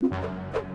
you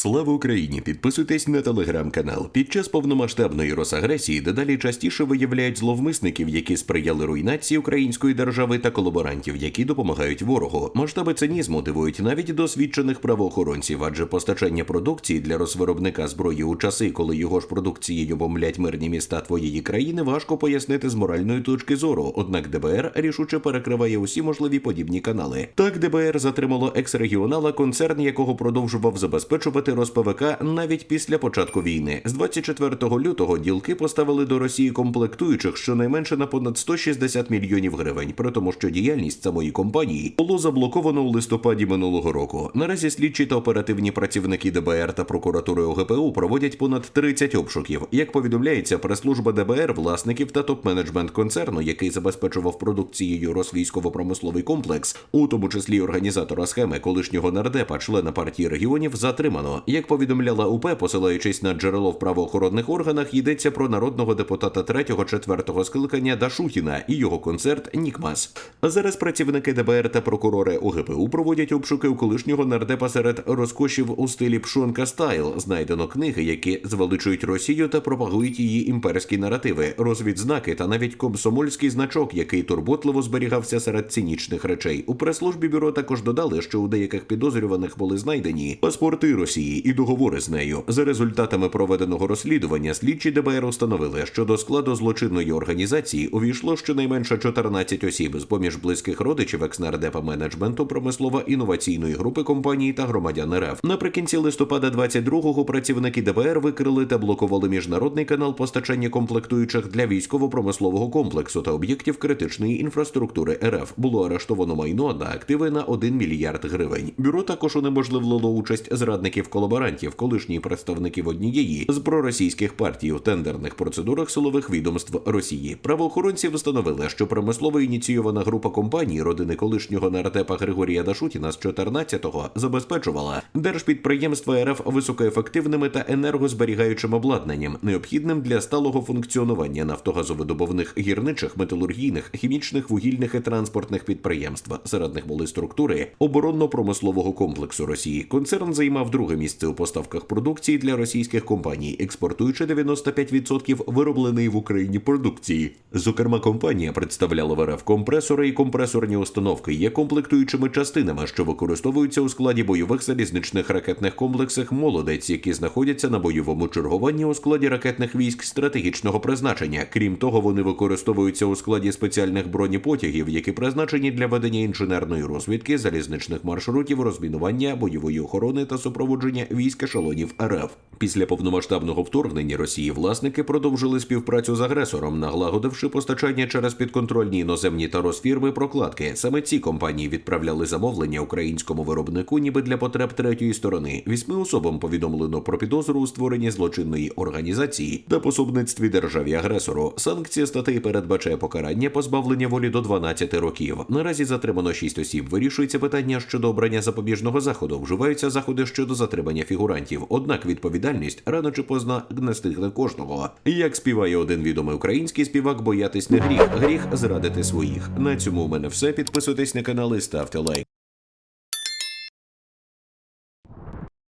Слава Україні! Підписуйтесь на телеграм-канал. Під час повномасштабної росагресії дедалі частіше виявляють зловмисників, які сприяли руйнації української держави та колаборантів, які допомагають ворогу. Масштаби цинізму дивують навіть досвідчених правоохоронців, адже постачання продукції для розвиробника зброї у часи, коли його ж продукцією бомблять мирні міста твоєї країни, важко пояснити з моральної точки зору. Однак ДБР рішуче перекриває усі можливі подібні канали. Так ДБР затримало екс-регіонала, концерн якого продовжував забезпечувати РосПВК навіть після початку війни. З 24 лютого ділки поставили до Росії комплектуючих щонайменше на понад 160 мільйонів гривень, при тому, що діяльність самої компанії було заблоковано у листопаді минулого року. Наразі слідчі та оперативні працівники ДБР та прокуратури ОГПУ проводять понад 30 обшуків. Як повідомляється, прес-служба ДБР, власників та топ-менеджмент концерну, який забезпечував продукцією Росвійськово-промисловий комплекс, у тому числі організатора схеми колишнього нардепа, члена партії регіонів, затримано. Як повідомляла УП, посилаючись на джерело в правоохоронних органах, йдеться про народного депутата 3-4 скликання Дашутіна і його концерт Нікмас. Зараз працівники ДБР та прокурори ОГПУ проводять обшуки у колишнього нардепа серед розкошів у стилі пшонка стайл. Знайдено книги, які звеличують Росію та пропагують її імперські наративи, розвідзнаки та навіть комсомольський значок, який турботливо зберігався серед цинічних речей. У прес-службі бюро також додали, що у деяких підозрюваних були знайдені паспорти Росії і договори з нею. За результатами проведеного розслідування слідчі ДБР установили, що до складу злочинної організації увійшло щонайменше 14 осіб з поміж близьких родичів екснардепа менеджменту промислово-інноваційної групи компаній та громадян РФ. Наприкінці листопада 22-го працівники ДБР викрили та блокували міжнародний канал постачання комплектуючих для військово-промислового комплексу та об'єктів критичної інфраструктури РФ. Було арештовано майно на активи на 1 мільярд гривень. Бюро також унеможливило участь зрадників колаборантів, колишніх представників однієї з проросійських партій у тендерних процедурах силових відомств Росії. Правоохоронці встановили, що промислово ініційована група компаній родини колишнього нардепа Григорія Дашутіна з 14-го забезпечувала держпідприємства РФ високоефективними та енергозберігаючим обладнанням, необхідним для сталого функціонування нафтогазовидобувних гірничих, металургійних, хімічних, вугільних і транспортних підприємств. Серед них були структури оборонно-промислового комплексу Росії. Концерн займав друге місце у поставках продукції для російських компаній, експортуючи 95% виробленої в Україні продукції. Зокрема, компанія представляла в РФ компресори і компресорні установки, є комплектуючими частинами, що використовуються у складі бойових залізничних ракетних комплексах Молодець, які знаходяться на бойовому чергуванні у складі ракетних військ стратегічного призначення. Крім того, вони використовуються у складі спеціальних бронепотягів, які призначені для ведення інженерної розвідки, залізничних маршрутів, розмінування, бойової охорони та супроводження військ ешелонів РФ. Після повномасштабного вторгнення Росії власники продовжили співпрацю з агресором, наглагодивши постачання через підконтрольні іноземні та розфірми прокладки. Саме ці компанії відправляли замовлення українському виробнику, ніби для потреб третьої сторони. Вісьми особам повідомлено про підозру у створенні злочинної організації та пособництві державі агресору. Санкція статей передбачає покарання позбавлення волі до 12 років. Наразі затримано 6 осіб. Вирішується питання щодо обрання запобіжного заходу. Вживаються заходи щодо затримання фігурантів. Однак відповідальність рано чи поздно настигне кожного. Як співає один відомий український співак, боятись не гріх, гріх зрадити своїх. На цьому у мене все. Підписуйтесь на канал і ставте лайк.